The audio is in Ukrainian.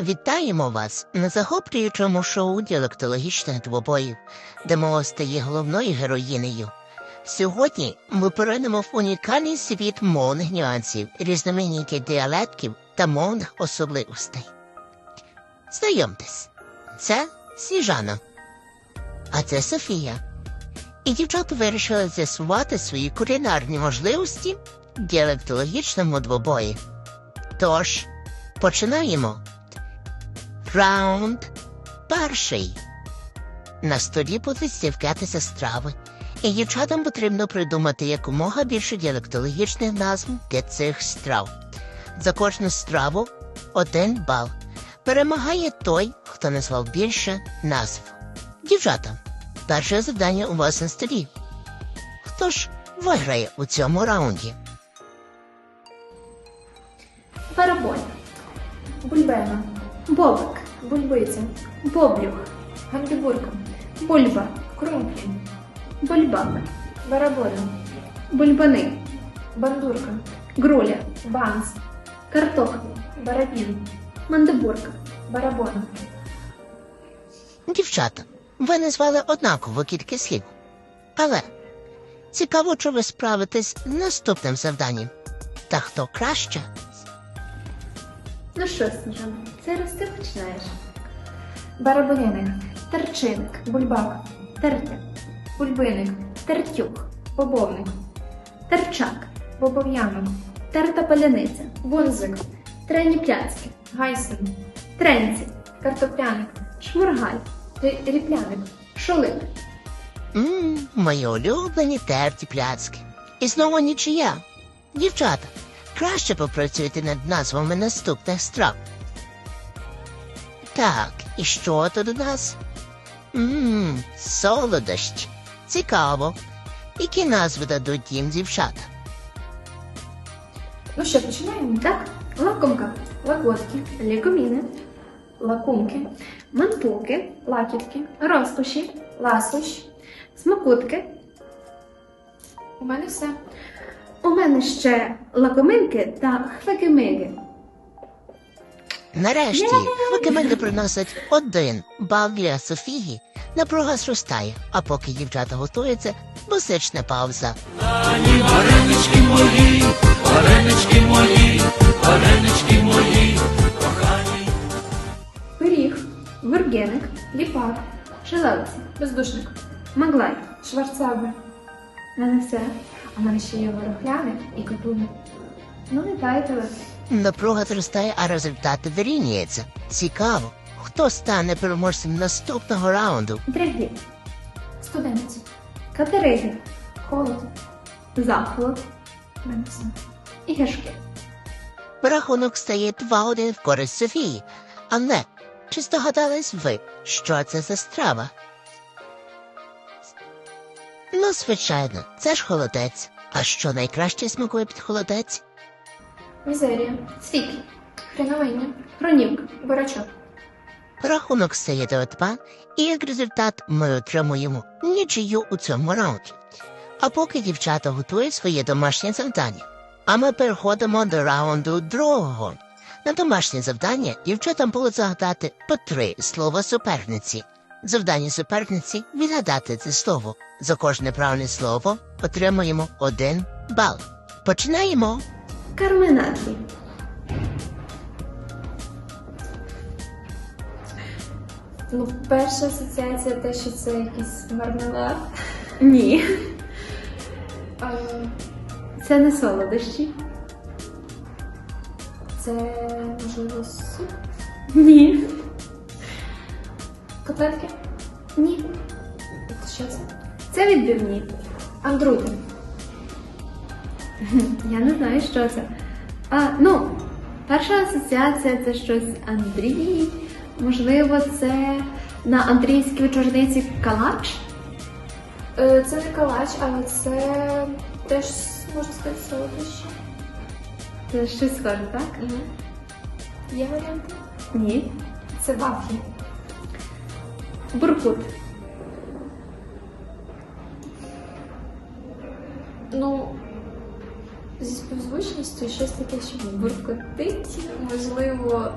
Вітаємо вас на захоплюючому шоу діалектологічних двобоїв, де мова стає головною героїнею. Сьогодні ми поринемо в унікальний світ мовних нюансів, різноманітних діалектів та мовних особливостей. Знайомтесь, це Сніжана, а це Софія. І дівчата вирішили з'ясувати свої кулінарні можливості в діалектологічному двобої. Тож, починаємо. Раунд перший. На столі будуть з'являтися страви, і дівчатам потрібно придумати якомога більше діалектологічних назв для цих страв. За кожну страву один бал. Перемагає той, хто назвав більше назв. Дівчата, перше завдання у вас на столі. Хто ж виграє у цьому раунді? Бараболь, Бульбена, бобик, бульбиця, боблюх, гандибурка, бульба, крумплін, бульбака, бараболя, бульбани, бандурка, груля, банс, картохлі, барабін, мандибурка. барабон. Дівчата, ви назвали однакову кількість слів. Але цікаво, чи ви справитесь з наступним завданням. Та хто краще? Ну що, Сніжана, зараз ти починаєш. Барабоняник, Терчиник, бульбак, тертя, бульбиник, тертюк, бобовник, терчак, бобов'янок, терта паляниця, бунзик, трені пляцки, гайсен, тренці, картопляник, шмургаль, ріпляник, шолик. Ммм, мої улюблені терті пляцки. І знову нічия. Дівчата, краще попрацюйте над назвами наступних страв. Так, і що тут у нас? Ммм, солодощі. Цікаво. Які назви дадуть їм дівчата? Ну що, починаємо? Так, лакомка, Лагодки, лікоміни, лакумки, мантулки, лакітки, розкоші, ласощ. смакутки. У мене все. У мене ще лакоминки та хвекимиги. Нарешті хвикимики приносять один бал для Софії. Напруга зростає, а поки дівчата готуються, музична пауза. Варенички мої, варенички мої, варенички мої, кохані. Пиріг, вургеник, Ліпак, шелелці, бездушник, маглай. шварцабер. У мене все. А мене ще є ворохляник і капуни. Ну, вітаю тебе. Напруга зростає, а результати вирівнюються. Цікаво, хто стане переможцем наступного раунду. Дриглі, Студенці, катериги, холод. захолод У і гашки. Рахунок стає 2-1 в користь Софії. Але чи здогадались ви, що це за страва? Ну, звичайно, це ж холодець. А що найкраще смакує під холодець? Мізерія, Світлі, хреновиння, хронівка, барачок. Рахунок стає 2 і як результат ми отримуємо нічию у цьому раунді. А поки дівчата готують своє домашнє завдання. А ми переходимо до раунду другого. На домашнє завдання дівчатам було загадати по три слова суперниці. Завдання суперниці відгадати це слово. За кожне правильне слово отримуємо один бал. Починаємо. карменадлі, Ну, перша асоціація те, що це якийсь мармелад. ні, А, це не солодощі, це можливо суп. ні, Котлетки. ні. Що це? Це відбивні. Андрути. Я не знаю, що це. А, ну, перша асоціація це щось Андрій. Можливо, це на андрійській вечорниці калач. Е, Це не калач, але це теж можна сказати солодощі. Це щось схоже, так? Є варіанти? Ні. Це вафлі. Буркут. Ну, зі співзвучністю щось таке, що буркотить, можливо,